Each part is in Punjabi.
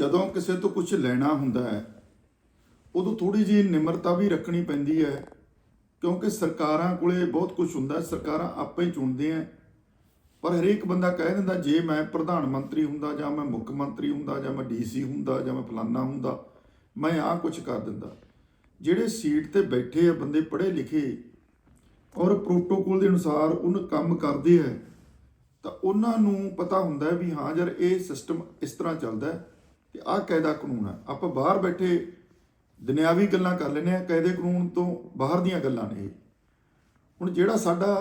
ਜਦੋਂ ਕਿਸੇ ਤੋਂ ਕੁਝ ਲੈਣਾ ਹੁੰਦਾ ਹੈ, ਉਦੋਂ ਥੋੜੀ ਜਿਹੀ ਨਿਮਰਤਾ ਵੀ ਰੱਖਣੀ ਪੈਂਦੀ ਹੈ, ਕਿਉਂਕਿ ਸਰਕਾਰਾਂ ਕੋਲੇ ਬਹੁਤ ਕੁਝ ਹੁੰਦਾ ਸਰਕਾਰਾਂ ਆਪੇ ਹੀ ਚੁਣਦੇ ਆ ਪਰ ਹਰੇਕ ਬੰਦਾ ਕਹਿ ਦਿੰਦਾ, ਜੇ ਮੈਂ ਪ੍ਰਧਾਨ ਮੰਤਰੀ ਹੁੰਦਾ, ਜਾਂ ਮੈਂ ਮੁੱਖ ਮੰਤਰੀ ਹੁੰਦਾ, ਜਾਂ ਮੈਂ ਡੀਸੀ ਹੁੰਦਾ, ਜਾਂ ਮੈਂ ਫਲਾਨਾ ਹੁੰਦਾ, ਮੈਂ ਆਹ ਕੁਝ ਕਰ ਦਿੰਦਾ। ਜਿਹੜੇ ਸੀਟ ਤੇ ਬੈਠੇ ਆ ਬੰਦੇ ਪੜ੍ਹੇ ਲਿਖੇ ਔਰ ਪ੍ਰੋਟੋਕੋਲ ਦੇ ਅਨੁਸਾਰ ਉਹਨੂੰ ਕੰਮ ਕਰਦੇ ਆ ਤਾਂ ਉਹਨਾਂ ਨੂੰ ਪਤਾ ਹੁੰਦਾ ਵੀ ਹਾਂ ਯਾਰ, ਇਹ ਸਿਸਟਮ ਇਸ ਤਰ੍ਹਾਂ ਚੱਲਦਾ ਹੈ। ਤੇ ਆਹ ਕਾਇਦਾ ਕਾਨੂੰਨ ਹੈ। ਆਪਾਂ ਬਾਹਰ ਬੈਠੇ ਦੁਨਿਆਵੀ ਗੱਲਾਂ ਕਰ ਲੈਨੇ ਆ ਕਾਇਦੇ ਕਾਨੂੰਨ ਤੋਂ ਬਾਹਰ ਦੀਆਂ ਗੱਲਾਂ ਨੇ ਇਹ। ਹੁਣ ਜਿਹੜਾ ਸਾਡਾ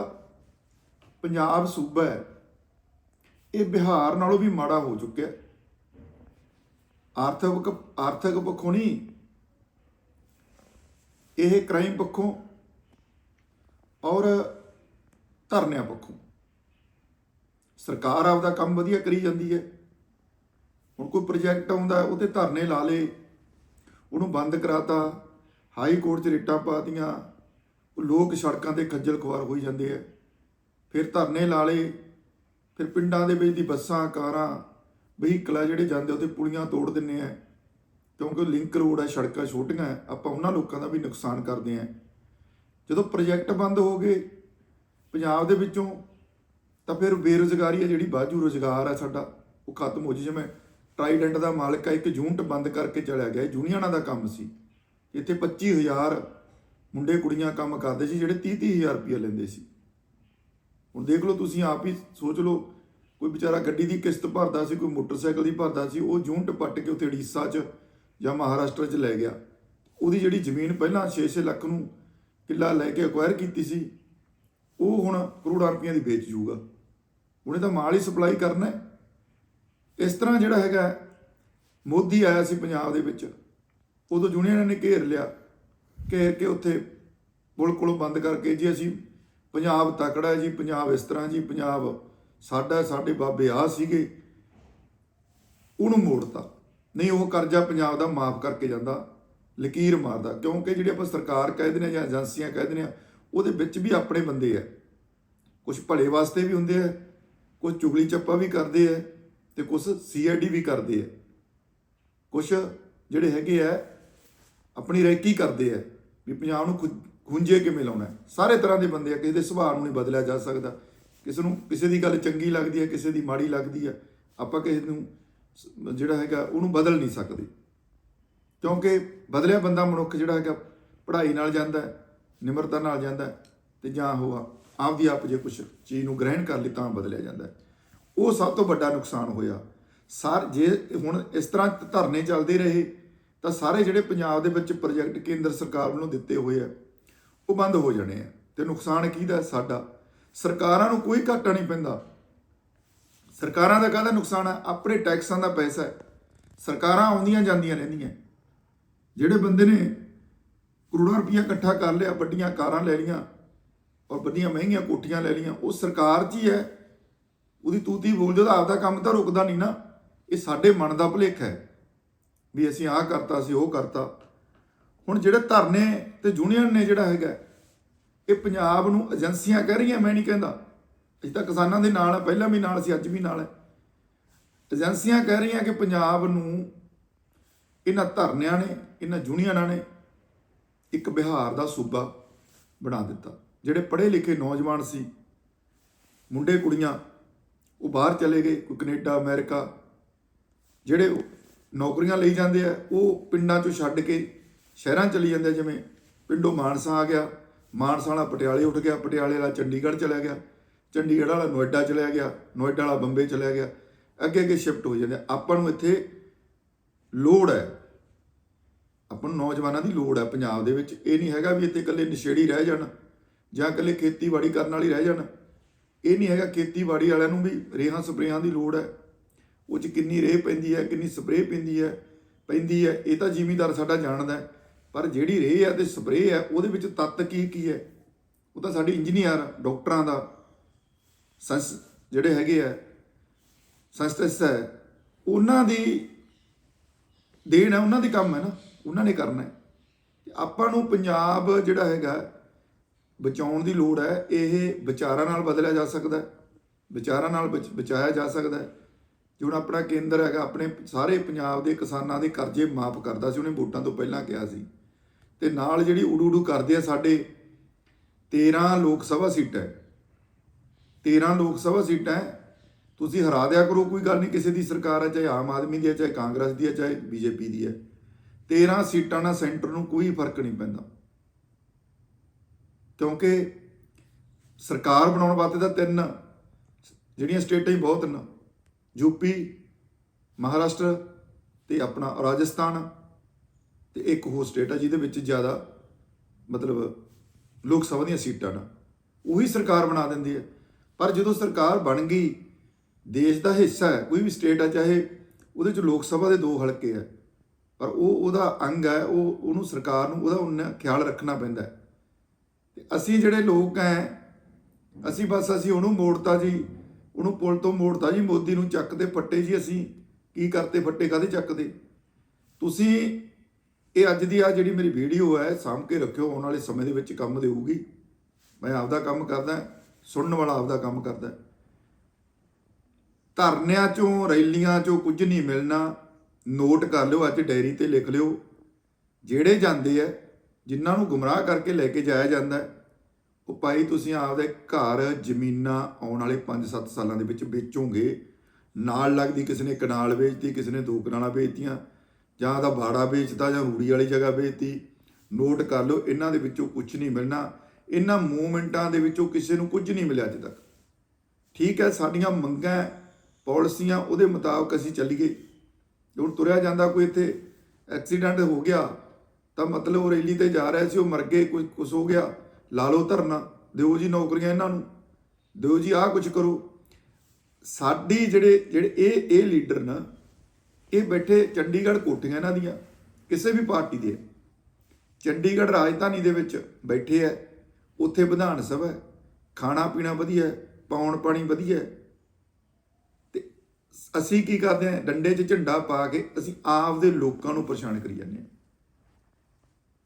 ਪੰਜਾਬ ਸੂਬਾ ਹੈ, ਇਹ ਬਿਹਾਰ ਨਾਲੋਂ ਵੀ ਮਾੜਾ ਹੋ ਚੁੱਕਿਆ ਹੈ। ਆਰਥਿਕ ਆਰਥਿਕ ਪੱਖੋਂ ਨਹੀਂ, ਇਹ ਕ੍ਰਾਈਮ ਪੱਖੋਂ ਔਰ ਧਰਨਿਆਂ ਪੱਖੋਂ। ਸਰਕਾਰ ਆਪਦਾ ਕੰਮ ਵਧੀਆ ਕਰੀ ਜਾਂਦੀ ਹੈ। ਹੁਣ ਕੋਈ ਪ੍ਰੋਜੈਕਟ ਆਉਂਦਾ ਉਹਤੇ ਧਰਨੇ ਲਾ ਲੇ ਉਹਨੂੰ ਬੰਦ ਕਰਾਤਾ। ਹਾਈ ਕੋਰਟ 'ਚ ਰਿਟਾਂ ਪਾਤੀਆਂ ਉਹ ਲੋਕ ਸੜਕਾਂ ਤੇ ਖੱਜਲ ਖੁਆਰ ਹੋਈ ਜਾਂਦੇ ਆ। ਫਿਰ ਧਰਨੇ ਲਾ ਲੇ ਫਿਰ ਪਿੰਡਾਂ ਦੇ ਵਿੱਚ ਦੀ ਬੱਸਾਂ ਕਾਰਾਂ ਵਹੀਕਲ ਵਹੀਕਲਾਂ ਜਿਹੜੇ ਜਾਂਦੇ ਉੱਥੇ ਪੁਲੀਆਂ ਤੋੜ ਦਿੰਨੇ ਆ। ਕਿਉਂਕਿ ਉਹ ਲਿੰਕ ਰੋਡ ਹੈ ਸੜਕਾਂ ਛੋਟੀਆਂ ਹੈ, ਆਪਾਂ ਉਹਨਾਂ ਲੋਕਾਂ ਦਾ ਵੀ ਨੁਕਸਾਨ ਕਰਦੇ ਆ। ਜਦੋਂ ਪ੍ਰੋਜੈਕਟ ਬੰਦ ਹੋ ਗਏ ਪੰਜਾਬ ਦੇ ਵਿੱਚੋਂ ਤਾਂ ਫਿਰ ਬੇਰੁਜ਼ਗਾਰੀ ਹੈ ਜਿਹੜੀ ਬਾਜੂ ਰੁਜ਼ਗਾਰ ਹੈ ਸਾਡਾ। ਉਹ ਖਤਮ ਹੋ ਜੀ ਜਿਵੇਂ ਟਰਾਈਡੈਂਟ ਦਾ ਮਾਲਕ ਹੈ ਇੱਕ ਯੂਨਿਟ ਬੰਦ ਕਰਕੇ ਚਲਿਆ ਗਿਆ। ਇਹ ਯੂਨੀਅਨਾਂ ਦਾ ਕੰਮ ਸੀ। ਇੱਥੇ 25000 ਮੁੰਡੇ ਕੁੜੀਆਂ ਕੰਮ ਕਰਦੇ ਸੀ, ਜਿਹੜੇ 30 30000 ਰੁਪਏ ਲੈਂਦੇ ਸੀ। ਹੁਣ ਦੇਖ ਲਓ ਤੁਸੀਂ, ਆਪ ਹੀ ਸੋਚ ਲਓ, ਕੋਈ ਵਿਚਾਰਾ ਗੱਡੀ ਦੀ ਕਿਸ਼ਤ ਭਰਦਾ ਸੀ, ਕੋਈ ਮੋਟਰਸਾਈਕਲ ਦੀ ਭਰਦਾ ਸੀ, ਉਹ ਯੂਨਿਟ ਪੱਟ ਕੇ ਉੱਥੇ ਉੜੀਸਾ 'ਚ ਜਾਂ ਮਹਾਰਾਸ਼ਟਰ 'ਚ ਲੈ ਗਿਆ। ਉਹਦੀ ਜਿਹੜੀ ਜ਼ਮੀਨ ਪਹਿਲਾਂ 6-6 ਲੱਖ ਨੂੰ ਕਿੱਲਾ ਲੈ ਕੇ ਅਕਵਾਇਰ ਕੀਤੀ ਸੀ, ਉਹ ਹੁਣ ਕਰੋੜਾਂ ਰੁਪਈਆ ਦੀ ਵੇਚ ਜੂਗਾ। ਉਹਨੇ ਤਾਂ ਮਾਲ ਹੀ ਸਪਲਾਈ ਕਰਨਾ ਹੈ। ਇਸ ਤਰ੍ਹਾਂ ਜਿਹੜਾ ਹੈਗਾ ਮੋਦੀ ਆਇਆ ਸੀ ਪੰਜਾਬ ਦੇ ਵਿੱਚ, ਉਦੋਂ ਯੂਨੀਅਨਾਂ ਨੇ ਘੇਰ ਲਿਆ ਘੇਰ ਕੇ ਉੱਥੇ ਪੁਲ ਕੋਲ ਬੰਦ ਕਰਕੇ ਜੀ ਅਸੀਂ ਪੰਜਾਬ ਤਕੜਾ ਜੀ, ਪੰਜਾਬ ਇਸ ਤਰ੍ਹਾਂ ਜੀ, ਪੰਜਾਬ ਸਾਡਾ, ਸਾਡੇ ਬਾਬੇ ਆ ਸੀਗੇ, ਉਹਨੂੰ ਮੋੜਤਾ। ਨਹੀਂ, ਉਹ ਕਰਜ਼ਾ ਪੰਜਾਬ ਦਾ ਮਾਫ ਕਰਕੇ ਜਾਂਦਾ, ਲਕੀਰ ਮਾਰਦਾ, ਕਿਉਂਕਿ ਜਿਹੜੀ ਆਪਾਂ ਸਰਕਾਰ ਕਹਿ ਦਿੰਦੇ ਨੇ ਜਾਂ ਏਜੰਸੀਆਂ ਕਹਿ ਦਿੰਦੇ ਨੇ ਉਹਦੇ ਵਿੱਚ ਵੀ ਆਪਣੇ ਬੰਦੇ ਆ ਕੁਝ ਭਲੇ ਵਾਸਤੇ ਵੀ ਹੁੰਦੇ ਆ ਕੁਝ ਚੁਗਲੀ ਚੱਪਾ ਵੀ ਕਰਦੇ ਆ ਤੇ ਕੁਝ ਸੀਆਈਡੀ ਵੀ ਕਰਦੇ ਆ। ਕੁਝ ਜਿਹੜੇ ਹੈਗੇ ਆ, ਆਪਣੀ ਰੈਕੀ ਕਰਦੇ ਆ ਵੀ ਪੰਜਾਬ ਨੂੰ ਖੁ- ਖੁੰਝੇ ਕਿਵੇਂ ਲਾਉਣਾ ਸਾਰੇ ਤਰ੍ਹਾਂ ਦੇ ਬੰਦੇ ਆ, ਕਿਸੇ ਦੇ ਸੁਭਾਅ ਨੂੰ ਨਹੀਂ ਬਦਲਿਆ ਜਾ ਸਕਦਾ। ਕਿਸੇ ਨੂੰ, ਕਿਸੇ ਦੀ ਗੱਲ ਚੰਗੀ ਲੱਗਦੀ ਹੈ, ਕਿਸੇ ਦੀ ਮਾੜੀ ਲੱਗਦੀ ਹੈ। ਆਪਾਂ ਕਿਸੇ ਨੂੰ ਸ- ਜਿਹੜਾ ਹੈਗਾ, ਉਹਨੂੰ ਬਦਲ ਨਹੀਂ ਸਕਦੇ। ਕਿਉਂਕਿ ਬਦਲਿਆ ਬੰਦਾ ਮਨੁੱਖ ਜਿਹੜਾ ਹੈਗਾ, ਪੜ੍ਹਾਈ ਨਾਲ ਜਾਂਦਾ ਹੈ, ਨਿਮਰਤਾ ਨਾਲ ਜਾਂਦਾ ਹੈ ਤੇ ਜਾਂ ਉਹ ਆਪ ਆਪਦੀ ਆਪ ਜੇ ਕੁਝ ਚੀਜ਼ ਨੂੰ ਗ੍ਰਹਿਣ ਕਰ ਲਈ ਤਾਂ ਬਦਲਿਆ ਜਾਂਦਾ ਹੈ। ਉਹ ਸਭ ਤੋਂ ਵੱਡਾ ਨੁਕਸਾਨ ਹੋਇਆ। ਸਾਰ, ਜੇ ਹੁਣ ਇਸ ਤਰ੍ਹਾਂ ਧਰਨੇ ਚੱਲਦੇ ਰਹੇ, ਤਾਂ ਸਾਰੇ ਜਿਹੜੇ ਪੰਜਾਬ ਦੇ ਵਿੱਚ ਪ੍ਰੋਜੈਕਟ ਕੇਂਦਰ ਸਰਕਾਰ ਵੱਲੋਂ ਦਿੱਤੇ ਹੋਏ ਆ, ਉਹ ਬੰਦ ਹੋ ਜਾਣੇ ਆ। ਤੇ ਨੁਕਸਾਨ ਕਿਹਦਾ ਸਾਡਾ? ਸਰਕਾਰਾਂ ਨੂੰ ਕੋਈ ਘਾਟਾ ਨਹੀਂ ਪੈਂਦਾ। ਸਰਕਾਰਾਂ ਦਾ ਕਾਹਦਾ ਨੁਕਸਾਨ ਹੈ ਆਪਣੇ ਟੈਕਸਾਂ ਦਾ ਪੈਸਾ ਹੈ। ਸਰਕਾਰਾਂ ਆਉਂਦੀਆਂ ਜਾਂਦੀਆਂ ਰਹਿੰਦੀਆਂ। ਜਿਹੜੇ ਬੰਦੇ ਨੇ ਕਰੋੜਾਂ ਰੁਪਈਆ ਇਕੱਠਾ ਕਰ ਲਿਆ, ਵੱਡੀਆਂ ਕਾਰਾਂ ਲੈ ਲਈਆਂ ਔਰ ਵੱਡੀਆਂ ਮਹਿੰਗੀਆਂ ਕੋਠੀਆਂ ਲੈ ਲਈਆਂ, ਉਹ ਸਰਕਾਰ 'ਚ ਹੀ ਹੈ। ਉਹਦੀ ਤੂਤੀ ਬੋਲ ਜਦੋਂ ਆਪਦਾ ਕੰਮ ਤਾਂ ਰੁਕਦਾ ਨਹੀਂ ਨਾ, ਇਹ ਸਾਡੇ ਮਨ ਦਾ ਭੁਲੇਖਾ ਹੈ ਵੀ ਅਸੀਂ ਆਹ ਕਰਤਾ ਸੀ ਉਹ ਕਰਤਾ। ਹੁਣ ਜਿਹੜੇ ਧਰਨੇ ਤੇ ਯੂਨੀਅਨ ਨੇ ਜਿਹੜਾ ਹੈਗਾ, ਇਹ ਪੰਜਾਬ ਨੂੰ ਏਜੰਸੀਆਂ ਕਹਿ ਰਹੀਆਂ, ਮੈਂ ਨਹੀਂ ਕਹਿੰਦਾ। ਅਸੀਂ ਤਾਂ ਕਿਸਾਨਾਂ ਦੇ ਨਾਲ ਆ, ਪਹਿਲਾਂ ਵੀ ਨਾਲ ਸੀ, ਅੱਜ ਵੀ ਨਾਲ ਹੈ। ਏਜੰਸੀਆਂ ਕਹਿ ਰਹੀਆਂ ਕਿ ਪੰਜਾਬ ਨੂੰ ਇਹਨਾਂ ਧਰਨਿਆਂ ਨੇ, ਇਹਨਾਂ ਯੂਨੀਅਨਾਂ ਨੇ ਇੱਕ ਬਿਹਾਰ ਦਾ ਸੂਬਾ ਬਣਾ ਦਿੱਤਾ। ਜਿਹੜੇ ਪੜ੍ਹੇ ਲਿਖੇ ਨੌਜਵਾਨ ਸੀ, ਮੁੰਡੇ ਕੁੜੀਆਂ ਉਹ ਬਾਹਰ ਚਲੇ ਗਏ, ਕੋਈ ਕੈਨੇਡਾ, ਅਮਰੀਕਾ। ਜਿਹੜੇ ਨੌਕਰੀਆਂ ਲਈ ਜਾਂਦੇ ਆ, ਉਹ ਪਿੰਡਾਂ ਚੋਂ ਛੱਡ ਕੇ ਸ਼ਹਿਰਾਂ ਚਲੀ ਜਾਂਦੇ ਜਿਵੇਂ ਪਿੰਡੋਂ ਮਾਨਸਾ ਆ ਗਿਆ, ਮਾਨਸਾ ਵਾਲਾ ਪਟਿਆਲੇ ਉੱਠ ਗਿਆ, ਪਟਿਆਲੇ ਵਾਲਾ ਚੰਡੀਗੜ੍ਹ ਚਲਾ ਗਿਆ, ਚੰਡੀਗੜ੍ਹ ਵਾਲਾ ਨੋਇਡਾ ਚਲਾ ਗਿਆ, ਨੋਇਡਾ ਵਾਲਾ ਬੰਬੇ ਚਲਾ ਗਿਆ। ਅੱਗੇ ਅੱਗੇ ਸ਼ਿਫਟ ਹੋ ਜਾਂਦੇ ਆਪਾਂ ਨੂੰ ਇੱਥੇ ਲੋੜ ਹੈ। ਆਪਾਂ ਨੂੰ ਨੌਜਵਾਨਾਂ ਦੀ ਲੋੜ ਹੈ ਪੰਜਾਬ ਦੇ ਵਿੱਚ। ਇਹ ਨਹੀਂ ਹੈਗਾ ਵੀ ਇੱਥੇ ਇਕੱਲੇ ਨਸ਼ੇੜੀ ਰਹਿ ਜਾਣ ਜਾਂ ਇਕੱਲੇ ਖੇਤੀਬਾੜੀ ਕਰਨ ਵਾਲੀ ਰਹਿ ਜਾਣ। ਇਹ ਨਹੀਂ ਹੈਗਾ ਖੇਤੀਬਾੜੀ ਵਾਲਿਆਂ ਨੂੰ ਵੀ ਰੇਹਾਂ ਸਪਰੇਆਂ ਦੀ ਲੋੜ ਹੈ। ਉਹ ਚ ਕਿੰਨੀ ਰੇਹ ਪੈਂਦੀ ਹੈ, ਕਿੰਨੀ ਸਪਰੇਅ ਪੈਂਦੀ ਹੈ ਪੈਂਦੀ ਹੈ, ਇਹ ਤਾਂ ਜ਼ਿਮੀਦਾਰ ਸਾਡਾ ਜਾਣਦਾ ਹੈ। ਪਰ ਜਿਹੜੀ ਰੇਹ ਹੈ ਤੇ ਸਪਰੇਅ ਹੈ, ਉਹਦੇ ਵਿੱਚ ਤੱਤ ਕੀ ਕੀ ਹੈ? ਉਹ ਤਾਂ ਸਾਡੇ ਇੰਜੀਨੀਅਰ, ਡਾਕਟਰਾਂ ਦਾ, ਸੰਸ ਜਿਹੜੇ ਹੈਗੇ ਆ ਸੰਸਥਾ ਹੈ। ਉਹਨਾਂ ਦੀ ਦੇਣ ਹੈ, ਉਹਨਾਂ ਦੇ ਕੰਮ ਹੈ ਨਾ, ਉਹਨਾਂ ਨੇ ਕਰਨਾ ਹੈ। ਆਪਾਂ ਨੂੰ ਪੰਜਾਬ ਜਿਹੜਾ ਹੈਗਾ ਬਚਾਉਣ ਦੀ ਲੋੜ ਹੈ, ਇਹ ਵਿਚਾਰਾਂ ਨਾਲ ਬਦਲਿਆ ਜਾ ਸਕਦਾ ਹੈ। ਵਿਚਾਰਾਂ ਨਾਲ ਬਚ- ਬਚਾਇਆ ਜਾ ਸਕਦਾ ਹੈ। ਜੋ ਆਪਣਾ ਕੇਂਦਰ ਹੈਗਾ, ਆਪਣੇ ਸਾਰੇ ਪੰਜਾਬ ਦੇ ਕਿਸਾਨਾਂ ਦੇ ਕਰਜ਼ੇ ਮਾਫ ਕਰਦਾ ਸੀ, ਉਹਨੇ ਵੋਟਾਂ ਤੋਂ ਪਹਿਲਾਂ ਕਿਹਾ ਸੀ। ਤੇ ਨਾਲ ਜਿਹੜੀ ਉਡੂ ਉਡੂ ਕਰਦੇ ਆ ਸਾਡੇ 13 ਲੋਕ ਸਭਾ ਸੀਟਾਂ ਹੈ। 13 ਲੋਕ ਸਭਾ ਸੀਟਾਂ ਤੁਸੀਂ ਹਰਾ ਦਿਆ ਕਰੋ, ਕੋਈ ਗੱਲ ਨਹੀਂ, ਕਿਸੇ ਦੀ ਸਰਕਾਰ ਹੈ, ਚਾਹੇ ਆਮ ਆਦਮੀ ਦੀ ਹੈ, ਚਾਹੇ ਕਾਂਗਰਸ ਦੀ ਹੈ, ਚਾਹੇ ਬੀਜੇਪੀ ਦੀ ਹੈ। 13 ਸੀਟਾਂ ਨਾਲ ਸੈਂਟਰ ਨੂੰ ਕੋਈ ਫ਼ਰਕ ਨਹੀਂ ਪੈਂਦਾ। ਕਿਉਂਕਿ ਸਰਕਾਰ ਬਣਾਉਣ ਵਾਸਤੇ ਤਾਂ ਤਿੰਨ ਜਿਹੜੀਆਂ ਸਟੇਟਾਂ ਹੀ ਬਹੁਤ ਨੇ ਯੂਪੀ ਮਹਾਰਾਸ਼ਟਰ ਤੇ ਆਪਣਾ ਰਾਜਸਥਾਨ ਤੇ ਇੱਕ ਹੋਰ ਸਟੇਟ ਆ ਜਿਹਦੇ ਵਿੱਚ ਜ਼ਿਆਦਾ ਮਤਲਬ ਲੋਕ ਸਭਾ ਦੀਆਂ ਸੀਟਾਂ ਨੇ। ਉਹੀ ਸਰਕਾਰ ਬਣਾ ਦਿੰਦੀ ਹੈ। ਪਰ ਜਦੋਂ ਸਰਕਾਰ ਬਣ ਗਈ, ਦੇਸ਼ ਦਾ ਹਿੱਸਾ ਹੈ, ਕੋਈ ਵੀ ਸਟੇਟ ਆ, ਚਾਹੇ ਉਹਦੇ ਚ ਲੋਕ ਸਭਾ ਦੇ ਦੋ ਹਲਕੇ ਹੈ ਪਰ ਉਹ ਉਹਦਾ ਅੰਗ ਹੈ, ਉਹ ਉਹਨੂੰ ਸਰਕਾਰ ਨੂੰ ਉਹਦਾ ਉਹਨਾਂ ਖਿਆਲ ਰੱਖਣਾ ਪੈਂਦਾ ਹੈ। ਤੇ ਅਸੀਂ ਜਿਹੜੇ ਲੋਕ ਹੈ ਅਸੀਂ ਬਸ ਅਸੀਂ ਉਹਨੂੰ ਮੋੜਤਾ ਜੀ, ਉਹਨੂੰ ਪੁਲ ਤੋਂ ਮੋੜਤਾ ਜੀ, ਮੋਦੀ ਨੂੰ ਚੱਕਦੇ ਫੱਟੇ ਜੀ ਅਸੀਂ, ਕੀ ਕਰਤੇ ਫੱਟੇ ਕਾਦੇ ਚੱਕਦੇ? ਤੁਸੀਂ ਇਹ ਅੱਜ ਦੀ ਆ ਜਿਹੜੀ ਮੇਰੀ ਵੀਡੀਓ ਹੈ ਸਾਂਭ ਕੇ ਰੱਖਿਓ, ਆਉਣ ਵਾਲੇ ਸਮੇਂ ਦੇ ਵਿੱਚ ਕੰਮ ਦੇਊਗੀ। ਮੈਂ ਆਪਦਾ ਕੰਮ ਕਰਦਾ, ਸੁਣਨ ਵਾਲਾ ਆਪਦਾ ਕੰਮ ਕਰਦਾ। ਧਰਨਿਆਂ ਚੋਂ, ਰੈਲੀਆਂ ਚੋਂ ਕੁਝ ਨਹੀਂ ਮਿਲਣਾ। ਨੋਟ ਕਰ ਲਿਓ, ਅੱਜ ਡਾਇਰੀ ਤੇ ਲਿਖ ਲਿਓ। ਜਿਹੜੇ ਜਾਂਦੇ ਆ ਜਿਨ੍ਹਾਂ ਨੂੰ ਗੁੰਮਰਾਹ ਕਰਕੇ ਲੈ ਕੇ ਜਾਇਆ ਜਾਂਦਾ ਹੈ, ਉਹ ਭਾਈ ਤੁਸੀਂ ਆਪਦੇ ਘਰ ਜ਼ਮੀਨਾਂ ਆਉਣ ਵਾਲੇ 5-7 ਸਾਲਾਂ ਦੇ ਵਿੱਚ ਵੇਚੋਗੇ। ਨਾਲ ਲੱਗਦੀ ਕਿਸੇ ਨੇ ਕਨਾਲ ਵੇਚਤੀ ਕਿਸੇ ਨੇ ਦੋ ਕਨਾਲਾਂ ਵੇਚਤੀਆਂ ਜਾਂ ਦਾ ਬਾੜਾ ਵੇਚਤਾ ਜਾਂ ਰੂੜੀ ਵਾਲੀ ਜਗ੍ਹਾ ਵੇਚਤੀ। ਨੋਟ ਕਰ ਲਓ ਇਹਨਾਂ ਦੇ ਵਿੱਚੋਂ ਕੁਝ ਨਹੀਂ ਮਿਲਣਾ। ਇਹਨਾਂ ਮੂਵਮੈਂਟਾਂ ਦੇ ਵਿੱਚੋਂ ਕਿਸੇ ਨੂੰ ਕੁਝ ਨਹੀਂ ਮਿਲਿਆ ਅੱਜ ਤੱਕ। ਠੀਕ ਹੈ ਸਾਡੀਆਂ ਮੰਗਾਂ ਪਾਲਿਸੀਆਂ ਉਹਦੇ ਮੁਤਾਬਕ ਅਸੀਂ ਚੱਲੀਏ। ਹੁਣ ਤੁਰਿਆ ਜਾਂਦਾ ਕੋਈ ਇੱਥੇ ਐਕਸੀਡੈਂਟ ਹੋ ਗਿਆ ਤਾਂ ਮਤਲਬ ਉਹ ਰੈਲੀ ਤੇ ਜਾ ਰਿਹਾ ਸੀ, ਉਹ ਮਰ ਗਏ, ਕੋਈ ਕੁਝ ਹੋ ਗਿਆ। ਲਾ ਲਓ ਧਰਨਾ, ਦਿਓ ਜੀ ਨੌਕਰੀਆਂ ਇਹਨਾਂ ਨੂੰ। ਦਿਓ ਜੀ ਆਹ ਕੁਝ ਕਰੋ। ਸਾਡੀ ਜਿਹੜੇ ਜਿਹੜੇ ਇਹ ਇਹ ਲੀਡਰ ਨਾ, ਇਹ ਬੈਠੇ ਚੰਡੀਗੜ੍ਹ ਕੋਠੀਆਂ ਇਹਨਾਂ ਦੀਆਂ, ਕਿਸੇ ਵੀ ਪਾਰਟੀ ਦੇ। ਚੰਡੀਗੜ੍ਹ ਰਾਜਧਾਨੀ ਦੇ ਵਿੱਚ ਬੈਠੇ ਐ, ਉੱਥੇ ਵਿਧਾਨ ਸਭਾ ਹੈ ਖਾਣਾ ਪੀਣਾ ਵਧੀਆ ਹੈ ਪਾਉਣ ਪਾਣੀ ਵਧੀਆ ਹੈ ਤੇ ਅਸੀਂ ਕੀ ਕਰਦੇ ਆ ਡੰਡੇ 'ਚ ਝੰਡਾ ਪਾ ਕੇ ਅਸੀਂ ਆਪ ਦੇ ਲੋਕਾਂ ਨੂੰ ਪਰੇਸ਼ਾਨ ਕਰੀ ਜਾਂਦੇ ਆ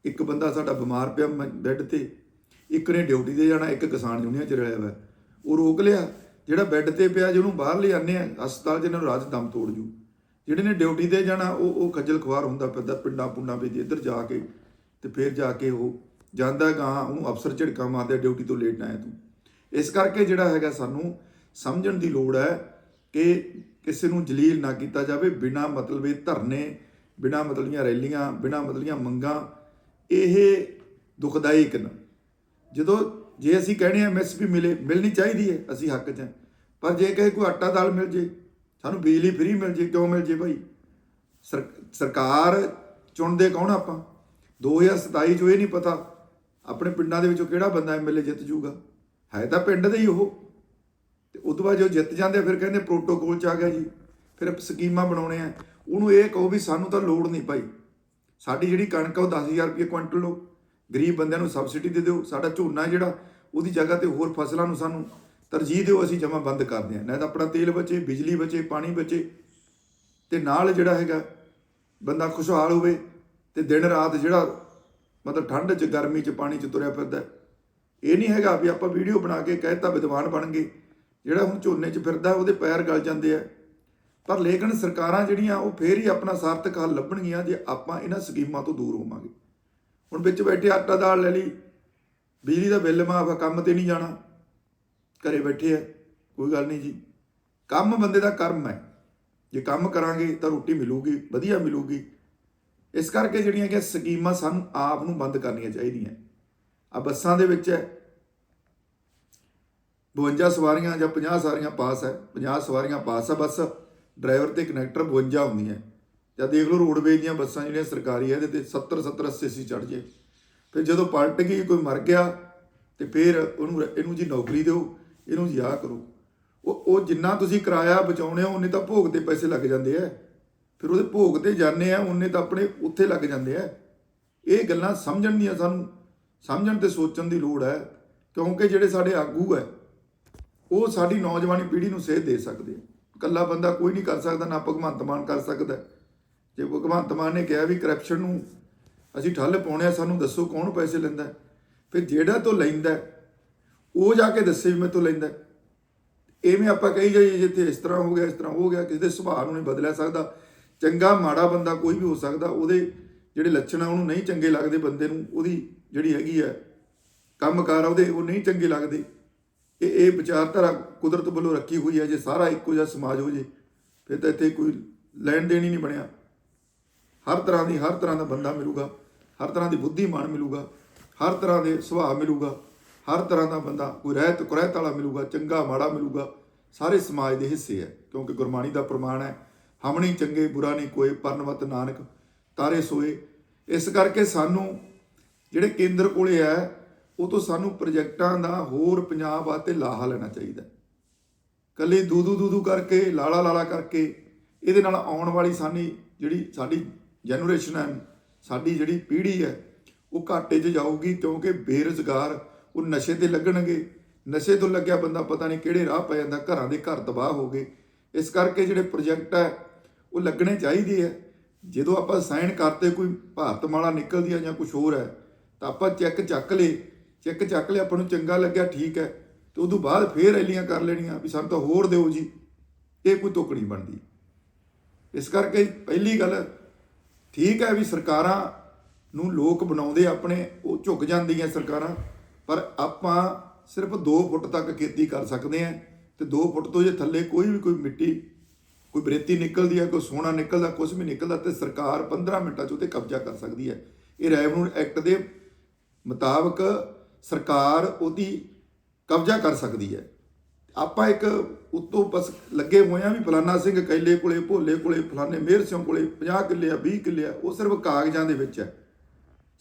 ਇੱਕ ਬੰਦਾ ਸਾਡਾ ਬਿਮਾਰ ਪਿਆ ਮ- ਬੈੱਡ ਤੇ, ਇੱਕ ਨੇ ਡਿਊਟੀ ਤੇ ਜਾਣਾ, ਇੱਕ ਕਿਸਾਨ ਯੂਨੀਅਨ 'ਚ ਰਲਿਆ ਹੋਇਆ ਉਹ ਰੋਕ ਲਿਆ, ਜਿਹੜਾ ਬੈੱਡ ਤੇ ਪਿਆ ਜਿਹਨੂੰ ਬਾਹਰ ਲਿਆਉਂਦੇ ਆ, ਹਸਪਤਾਲ ਜਿਹਨਾਂ ਨੂੰ ਰਾਜ ਦਮ ਤੋੜ ਜੂ। ਜਿਹੜੇ ਨੇ ਡਿਊਟੀ ਤੇ ਜਾਣਾ, ਉਹ ਉਹ ਖੱਜਲ ਖੁਆਰ ਹੁੰਦਾ ਪੈਂਦਾ ਪਿੰਡਾਂ ਪੁੰਡਾਂ ਵਿੱਚ ਇੱਧਰ ਜਾ ਕੇ ਤੇ ਫਿਰ ਜਾ ਕੇ ਉਹ ਜਾਂਦਾ ਗਾਂ, ਉਹਨੂੰ ਅਫਸਰ ਝਿੜਕਾ ਮਾਰਦੇ ਡਿਊਟੀ ਤੋਂ ਲੇਟ ਆਇਆ ਤੂੰ। ਇਸ ਕਰਕੇ ਜਿਹੜਾ ਹੈਗਾ ਸਾਨੂੰ ਸਮਝਣ ਦੀ ਲੋੜ ਹੈ ਕਿ ਕਿਸੇ ਨੂੰ ਜਲੀਲ ਨਾ ਕੀਤਾ ਜਾਵੇ, ਬਿਨਾ ਇਹ ਧਰਨੇ, ਬਿਨਾ ਮਤਲਬੀਆਂ ਰੈਲੀਆਂ, ਬਿਨਾ ਮਤਲਬੀਆਂ ਮੰਗਾਂ ਇਹ ਦੁਖਦਾਇਕ ਨੇ। ਜਦੋਂ ਜੇ ਅਸੀਂ ਕਹਿੰਦੇ ਆ ਐਮਐਸਪੀ ਮਿਲੇ, ਮਿਲਣੀ ਚਾਹੀਦੀ ਹੈ, ਅਸੀਂ ਹੱਕ 'ਚ ਪਰ ਜੇ ਕਹੇ ਕੋਈ ਆਟਾ ਦਾਲ ਮਿਲ ਜੇ, ਸਾਨੂੰ ਬਿਜਲੀ ਫ੍ਰੀ ਮਿਲ ਜੇ, ਕਿਉਂ ਮਿਲ ਜੇ ਭਾਈ? ਸਰ- ਸਰਕਾਰ ਚੁਣਦੇ ਕੌਣ ਆਪਾਂ? 2027 ਚੋਂ ਇਹ ਨਹੀਂ ਪਤਾ ਆਪਣੇ ਪਿੰਡਾਂ ਦੇ ਵਿੱਚੋਂ ਕਿਹੜਾ ਬੰਦਾ ਐਮਐਲਏ ਜਿੱਤ ਜੂਗਾ ਹੈ ਤਾਂ ਪਿੰਡ ਦੇ ਹੀ ਉਹ। ਤੇ ਉਸ ਤੋਂ ਬਾਅਦ ਜੋ ਜਿੱਤ ਜਾਂਦੇ ਫਿਰ ਕਹਿੰਦੇ ਪ੍ਰੋਟੋਕੋਲ ਚ ਆ ਗਿਆ ਜੀ। ਫਿਰ ਸਕੀਮਾਂ ਬਣਾਉਣੇ ਆ। ਉਹਨੂੰ ਇਹ ਕਹੋ ਵੀ ਸਾਨੂੰ ਤਾਂ ਲੋੜ ਨਹੀਂ ਭਾਈ। ਸਾਡੀ ਜਿਹੜੀ ਕਣਕ ਆ ਉਹ 10000 ਰੁਪਏ ਕੁਇੰਟਲ ਲਓ ਗਰੀਬ ਬੰਦਿਆਂ ਨੂੰ ਸਬਸਿਡੀ ਦੇ ਦਿਓ, ਸਾਡਾ ਝੋਨਾ ਜਿਹੜਾ, ਉਹਦੀ ਜਗ੍ਹਾ ਤੇ ਹੋਰ ਫਸਲਾਂ ਨੂੰ ਸਾਨੂੰ ਤਰਜੀਹ ਦਿਓ, ਅਸੀਂ ਜਮਾ ਬੰਦ ਕਰਦੇ ਹਾਂ। ਨਾ ਤਾਂ ਆਪਣਾ ਤੇਲ ਬਚੇ, ਬਿਜਲੀ ਬਚੇ, ਪਾਣੀ ਬਚੇ, ਤੇ ਨਾਲ ਜਿਹੜਾ ਹੈਗਾ, ਬੰਦਾ ਖੁਸ਼ਹਾਲ ਹੋਵੇ ਤੇ ਦਿਨ ਰਾਤ ਜਿਹੜਾ, ਮਤਲਬ ਠੰਡ 'ਚ, ਗਰਮੀ 'ਚ, ਪਾਣੀ 'ਚ ਤੁਰਿਆ ਫਿਰਦਾ ਇਹ ਨਹੀਂ ਹੈਗਾ ਵੀ ਆਪਾਂ ਵੀਡੀਓ ਬਣਾ ਕੇ ਕਹਿਤਾ ਵਿਦਵਾਨ ਬਣ ਗਏ। ਜਿਹੜਾ ਹੁਣ ਝੋਨੇ 'ਚ ਫਿਰਦਾ, ਉਹਦੇ ਪੈਰ ਗਲ ਜਾਂਦੇ ਆ। ਪਰ ਲੇਕਿਨ ਸਰਕਾਰਾਂ ਜਿਹੜੀਆਂ, ਉਹ ਫੇਰ ਹੀ ਆਪਣਾ ਸਾਰਥਕ ਹੱਲ ਲੱਭਣਗੀਆਂ ਜੇ ਆਪਾਂ ਇਹਨਾਂ ਸਕੀਮਾਂ ਤੋਂ ਦੂਰ ਹੋਵਾਂਗੇ। ਹੁਣ ਵਿੱਚ ਬੈਠੇ ਆਟਾ ਦਾਲ ਲੈ ਲਈ, ਬਿਜਲੀ ਦਾ ਬਿੱਲ ਮਾਫ ਆ, ਕੰਮ ਤੇ ਨਹੀਂ ਜਾਣਾ, ਘਰੇ ਬੈਠੇ ਆ, ਕੋਈ ਗੱਲ ਨਹੀਂ ਜੀ। ਕੰਮ ਬੰਦੇ ਦਾ ਕਰਮ ਹੈ। ਜੇ ਕੰਮ ਕਰਾਂਗੇ ਤਾਂ ਰੋਟੀ ਮਿਲੂਗੀ, ਵਧੀਆ ਮਿਲੂਗੀ। ਇਸ ਕਰਕੇ ਜਿਹੜੀਆਂ ਕਿ ਸਕੀਮਾਂ ਸਾਨੂੰ ਆਪ ਨੂੰ ਬੰਦ ਕਰਨੀਆਂ ਚਾਹੀਦੀਆਂ। ਆ ਬੱਸਾਂ ਦੇ ਵਿੱਚ 52 ਸਵਾਰੀਆਂ ਜਾਂ 50 ਸਵਾਰੀਆਂ ਪਾਸ ਹੈ 50 ਸਵਾਰੀਆਂ ਪਾਸ ਹੈ ਬੱਸ। ਡਰਾਈਵਰ ਤੇ ਕਨੈਕਟਰ 52 ਹੁੰਦੀਆਂ। ਜਾਂ ਦੇਖ ਲਓ ਰੋਡਵੇਜ ਦੀਆਂ ਬੱਸਾਂ ਜਿਹੜੀਆਂ ਸਰਕਾਰੀ ਹੈ ਇਹਦੇ ਤੇ 70 70 80 80 ਚੜ ਜੇ। ਫਿਰ ਜਦੋਂ ਪਲਟ ਗਈ ਕੋਈ ਮਰ ਗਿਆ, ਤੇ ਫਿਰ ਉਹਨੂੰ ਇਹਨੂੰ ਜੀ ਨੌਕਰੀ ਦਿਓ, ਇਹਨੂੰ ਜੀ ਆਹ ਕਰੋ। ਉਹ ਉਹ ਜਿੰਨਾ ਤੁਸੀਂ ਕਿਰਾਇਆ ਬਚਾਉਣੇ ਹੋ, ਉਹਨੇ ਤਾਂ ਭੋਗ ਤੇ ਪੈਸੇ ਲੱਗ ਜਾਂਦੇ ਆ। ਫਿਰ ਉਹਦੇ ਭੋਗ ਤੇ ਜਾਂਦੇ ਆ, ਉਹਨੇ ਤਾਂ ਆਪਣੇ ਉੱਥੇ ਲੱਗ ਜਾਂਦੇ ਆ। ਇਹ ਗੱਲਾਂ ਸਮਝਣ ਦੀਆਂ ਸਾਨੂੰ, ਸਮਝਣ ਤੇ ਸੋਚਣ ਦੀ ਲੋੜ ਹੈ। ਕਿਉਂਕਿ ਜਿਹੜੇ ਸਾਡੇ ਆਗੂ ਹੈ, ਉਹ ਸਾਡੀ ਨੌਜਵਾਨੀ ਪੀੜ੍ਹੀ ਨੂੰ ਸੇਧ ਦੇ ਸਕਦੇ ਆ। ਇਕੱਲਾ ਬੰਦਾ ਕੋਈ ਨਹੀਂ ਕਰ ਸਕਦਾ, ਨਾ ਭਗਵੰਤ ਮਾਨ ਕਰ ਸਕਦਾ। ਜੇ ਭਗਵੰਤ ਮਾਨ ਨੇ ਕਿਹਾ ਵੀ ਕਰਪਸ਼ਨ ਨੂੰ ਅਸੀਂ ਠੱਲ ਪਾਉਣੇ ਆ, ਸਾਨੂੰ ਦੱਸੋ ਕੌਣ ਪੈਸੇ ਲੈਂਦਾ ਫਿਰ ਜਿਹੜਾ ਤੋਂ ਲੈਂਦਾ ਉਹ ਜਾ ਕੇ ਦੱਸੇ ਵੀ ਮੈਂ ਤੋਂ ਲੈਂਦਾ ਹੈ। ਐਵੇਂ ਆਪਾਂ ਕਹੀ ਜਾਈਏ ਜਿੱਥੇ ਇਸ ਤਰ੍ਹਾਂ ਹੋ ਗਿਆ, ਇਸ ਤਰ੍ਹਾਂ ਹੋ ਗਿਆ, ਕਿਸੇ ਦੇ ਸੁਭਾਅ ਨੂੰ ਨਹੀਂ ਬਦਲਿਆ ਸਕਦਾ। ਚੰਗਾ, ਮਾੜਾ ਬੰਦਾ ਕੋਈ ਵੀ ਹੋ ਸਕਦਾ, ਉਹਦੇ ਜਿਹੜੇ ਲੱਛਣ ਆ, ਉਹਨੂੰ ਨਹੀਂ ਚੰਗੇ ਲੱਗਦੇ ਬੰਦੇ ਨੂੰ, ਉਹਦੀ ਜਿਹੜੀ ਹੈਗੀ ਆ ਕੰਮਕਾਰ ਆ, ਉਹਦੇ ਉਹ ਨਹੀਂ ਚੰਗੇ ਲੱਗਦੇ। ਇਹ ਇਹ ਵਿਚਾਰਧਾਰਾ ਕੁਦਰਤ ਵੱਲੋਂ ਰੱਖੀ ਹੋਈ ਹੈ ਜੇ ਸਾਰਾ ਇੱਕੋ ਜਿਹਾ ਸਮਾਜ ਹੋ ਜੇ, ਫਿਰ ਤਾਂ ਇੱਥੇ ਕੋਈ ਲੈਣ ਦੇਣ ਹੀ ਨਹੀਂ ਬਣਿਆ। ਹਰ ਤਰ੍ਹਾਂ ਦੀ ਹਰ ਤਰ੍ਹਾਂ ਦਾ ਬੰਦਾ ਮਿਲੂਗਾ, ਹਰ ਤਰ੍ਹਾਂ ਦੀ ਬੁੱਧੀਮਾਨ ਮਿਲੂਗਾ, ਹਰ ਤਰ੍ਹਾਂ ਦੇ ਸੁਭਾਅ ਮਿਲੂਗਾ, ਹਰ ਤਰ੍ਹਾਂ ਦਾ ਬੰਦਾ ਕੋਈ ਰਹਿਤ ਕੁਰਹਿਤ ਵਾਲਾ ਮਿਲੂਗਾ, ਚੰਗਾ ਮਾੜਾ ਮਿਲੂਗਾ, ਸਾਰੇ ਸਮਾਜ ਦੇ ਹਿੱਸੇ ਹੈ, ਕਿਉਂਕਿ ਗੁਰਬਾਣੀ ਦਾ ਪ੍ਰਮਾਣ ਹੈ ਹਮਣੀ ਚੰਗੇ, ਬੁਰਾ ਨਹੀਂ ਕੋਏ ਪਰਨਵਤ ਨਾਨਕ, ਤਾਰੇ ਸੋਏ। ਇਸ ਕਰਕੇ ਸਾਨੂੰ ਜਿਹੜੇ ਕੇਂਦਰ ਕੋਲੇ ਹੈ ਉਹ ਤੋਂ ਸਾਨੂੰ ਪ੍ਰੋਜੈਕਟਾਂ ਦਾ ਹੋਰ ਪੰਜਾਬ ਵਾਸਤੇ ਲਾਹਾ ਲੈਣਾ ਚਾਹੀਦਾ ਹੈ। ਕੱਲੀ ਦੂਦੂ ਦੂਦੂ ਕਰਕੇ, ਲਾਲਾ ਲਾਲਾ ਕਰਕੇ, ਇਹਦੇ ਨਾਲ ਆਉਣ ਵਾਲੀ ਸਾਡੀ ਜਿਹੜੀ ਸਾਡੀ ਜਨਰੇਸ਼ਨ ਹੈ, ਸਾਡੀ ਜਿਹੜੀ ਪੀੜ੍ਹੀ ਹੈ, ਉਹ ਘਾਟੇ 'ਚ ਜਾਊਗੀ ਕਿਉਂਕਿ ਬੇਰੁਜ਼ਗਾਰ, ਉਹ ਨਸ਼ੇ ਤੇ ਲੱਗਣਗੇ। ਨਸ਼ੇ ਤੋਂ ਲੱਗਿਆ ਬੰਦਾ ਪਤਾ ਨਹੀਂ ਕਿਹੜੇ ਰਾਹ ਪੈ ਜਾਂਦਾ, ਘਰਾਂ ਦੇ ਘਰ ਤਬਾਹ ਹੋ ਗਏ। ਇਸ ਕਰਕੇ ਜਿਹੜੇ ਪ੍ਰੋਜੈਕਟ ਹੈ, ਉਹ ਲੱਗਣੇ ਚਾਹੀਦੇ ਹੈ। ਜਦੋਂ ਆਪਾਂ ਸਾਈਨ ਕਰਤੇ, ਕੋਈ ਭਾਰਤਮਾਲਾ ਨਿਕਲਦੀ ਆ ਜਾਂ ਕੁਝ ਹੋਰ ਹੈ, ਤਾਂ ਆਪਾਂ ਚੈੱਕ ਚੱਕ ਲੇ ਚੈੱਕ ਚੱਕ ਲਿਆ, ਆਪਾਂ ਨੂੰ ਚੰਗਾ ਲੱਗਿਆ, ਠੀਕ ਹੈ। ਤੇ ਉਦੋਂ ਬਾਅਦ ਫੇਰ ਐਲੀਆਂ ਕਰ ਲੈਣੀਆਂ ਵੀ ਸਾਨੂੰ ਤਾਂ ਹੋਰ ਦਿਓ ਜੀ। ਇਹ ਕੋਈ ਤੁਕ ਨਹੀਂ ਬਣਦੀ। ਇਸ ਕਰਕੇ ਪਹਿਲੀ ਗੱਲ ਠੀਕ ਹੈ ਵੀ ਸਰਕਾਰਾਂ ਨੂੰ ਲੋਕ ਬਣਾਉਂਦੇ ਆਪਣੇ, ਉਹ ਝੁਕ ਜਾਂਦੀਆਂ ਸਰਕਾਰਾਂ, ਪਰ ਆਪਾਂ ਸਿਰਫ 2 ਫੁੱਟ ਤੱਕ ਖੇਤੀ ਕਰ ਸਕਦੇ ਹਾਂ। ਤੇ 2 ਫੁੱਟ ਤੋਂ ਜੇ ਥੱਲੇ ਕੋਈ ਵੀ ਕੋਈ ਮਿੱਟੀ, ਕੋਈ ਬਰੇਤੀ ਨਿਕਲਦੀ ਹੈ, ਕੋਈ ਸੋਨਾ ਨਿਕਲਦਾ ਕੁਝ ਵੀ ਨਿਕਲਦਾ, ਤੇ ਸਰਕਾਰ 15 ਮਿੰਟਾਂ 'ਚ ਉਤੇ ਕਬਜ਼ਾ ਕਰ ਸਕਦੀ ਹੈ। ਇਹ ਰੈਵਨਿਊ ਐਕਟ ਦੇ ਮੁਤਾਬਕ ਸਰਕਾਰ ਉਹਦੀ ਕਬਜ਼ਾ ਕਰ ਸਕਦੀ ਹੈ। ਆਪਾਂ ਇੱਕ ਉੱਤੋਂ ਬਸ ਲੱਗੇ ਹੋਏ ਆ ਵੀ ਫਲਾਨਾ ਸਿੰਘ ਕੈਲੇ ਕੋਲੇ, ਭੋਲੇ ਕੋਲੇ, ਫਲਾਨੇ ਮੇਹਰ ਸਿੰਘ ਕੋਲੇ 50 ਕਿੱਲੇ ਆ 20 ਕਿੱਲੇ ਆ, ਉਹ ਸਿਰਫ ਕਾਗਜ਼ਾਂ ਦੇ ਵਿੱਚ ਹੈ।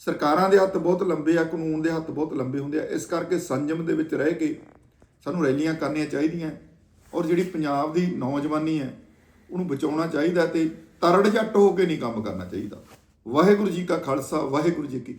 ਸਰਕਾਰਾਂ ਦੇ ਹੱਥ ਬਹੁਤ ਲੰਬੇ ਆ, ਕਾਨੂੰਨ ਦੇ ਹੱਥ ਬਹੁਤ ਲੰਬੇ ਹੁੰਦੇ ਆ। ਇਸ ਕਰਕੇ ਸੰਜਮ ਦੇ ਵਿੱਚ ਰਹਿ ਕੇ ਸਾਨੂੰ ਰੈਲੀਆਂ ਕਰਨੀਆਂ ਚਾਹੀਦੀਆਂ ਔਰ ਜਿਹੜੀ ਪੰਜਾਬ ਦੀ ਨੌਜਵਾਨੀ ਹੈ, ਉਹਨੂੰ ਬਚਾਉਣਾ ਚਾਹੀਦਾ ਤੇ ਤਰੜ ਜੱਟ ਹੋ ਕੇ ਨਹੀਂ ਕੰਮ ਕਰਨਾ ਚਾਹੀਦਾ। ਵਾਹਿਗੁਰੂ ਜੀ ਕਾ ਖਾਲਸਾ, ਵਾਹਿਗੁਰੂ ਜੀ ਕੀ